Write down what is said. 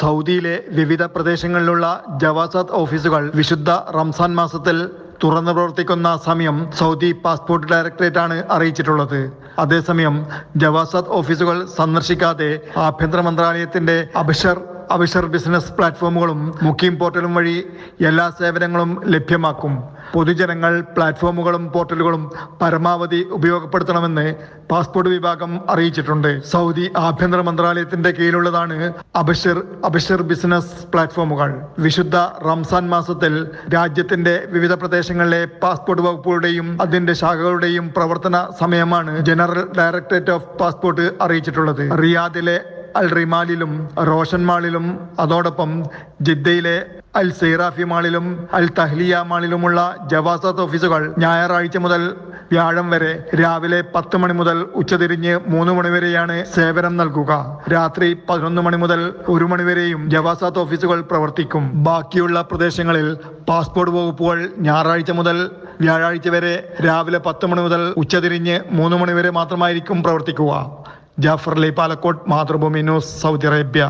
സൗദിയിലെ വിവിധ പ്രദേശങ്ങളിലുള്ള ജവാസാത്ത് ഓഫീസുകൾ വിശുദ്ധ റംസാൻ മാസത്തിൽ തുറന്നു പ്രവർത്തിക്കുന്ന സമയം സൗദി പാസ്പോർട്ട് ഡയറക്ടറേറ്റ് ആണ് അറിയിച്ചിട്ടുള്ളത്. അതേസമയം ജവാസാത്ത് ഓഫീസുകൾ സന്ദർശിക്കാതെ ആഭ്യന്തര മന്ത്രാലയത്തിന്റെ അബിഷർ അബിഷർ ബിസിനസ് പ്ലാറ്റ്ഫോമുകളും മുക്കിം പോർട്ടലും വഴി എല്ലാ സേവനങ്ങളും ലഭ്യമാക്കും. പൊതുജനങ്ങൾ പ്ലാറ്റ്ഫോമുകളും പോർട്ടലുകളും പരമാവധി ഉപയോഗപ്പെടുത്തണമെന്ന് പാസ്പോർട്ട് വിഭാഗം അറിയിച്ചിട്ടുണ്ട്. സൗദി ആഭ്യന്തര മന്ത്രാലയത്തിന്റെ കീഴിലുള്ളതാണ് അബഷിർ അബഷിർ ബിസിനസ് പ്ലാറ്റ്ഫോമുകൾ. വിശുദ്ധ റംസാൻ മാസത്തിൽ രാജ്യത്തിന്റെ വിവിധ പ്രദേശങ്ങളിലെ പാസ്പോർട്ട് വകുപ്പുകളുടെയും അതിന്റെ ശാഖകളുടെയും പ്രവർത്തന സമയമാണ് ജനറൽ ഡയറക്ടറേറ്റ് ഓഫ് പാസ്പോർട്ട് അറിയിച്ചിട്ടുള്ളത്. റിയാദിലെ അൽ റിമാലിലും റോഷൻ മാളിലും അതോടൊപ്പം ജിദ്ദയിലെ അൽ സൈറാഫി മാളിലും അൽ തഹ്ലിയ മാളിലുമുള്ള ജവാസാത്ത് ഓഫീസുകൾ ഞായറാഴ്ച മുതൽ വ്യാഴം വരെ രാവിലെ പത്ത് മണി മുതൽ ഉച്ചതിരിഞ്ഞ് മൂന്ന് മണി വരെയാണ് സേവനം നൽകുക. രാത്രി പതിനൊന്ന് മണി മുതൽ ഒരു മണിവരെയും ജവാസാത്ത് ഓഫീസുകൾ പ്രവർത്തിക്കും. ബാക്കിയുള്ള പ്രദേശങ്ങളിൽ പാസ്പോർട്ട് വകുപ്പുകൾ ഞായറാഴ്ച മുതൽ വ്യാഴാഴ്ച വരെ രാവിലെ പത്ത് മണി മുതൽ ഉച്ചതിരിഞ്ഞ് മൂന്ന് മണി വരെ മാത്രമായിരിക്കും പ്രവർത്തിക്കുക. Jafar Ali Palakkode Mathrubhumi news Saudi Arabia.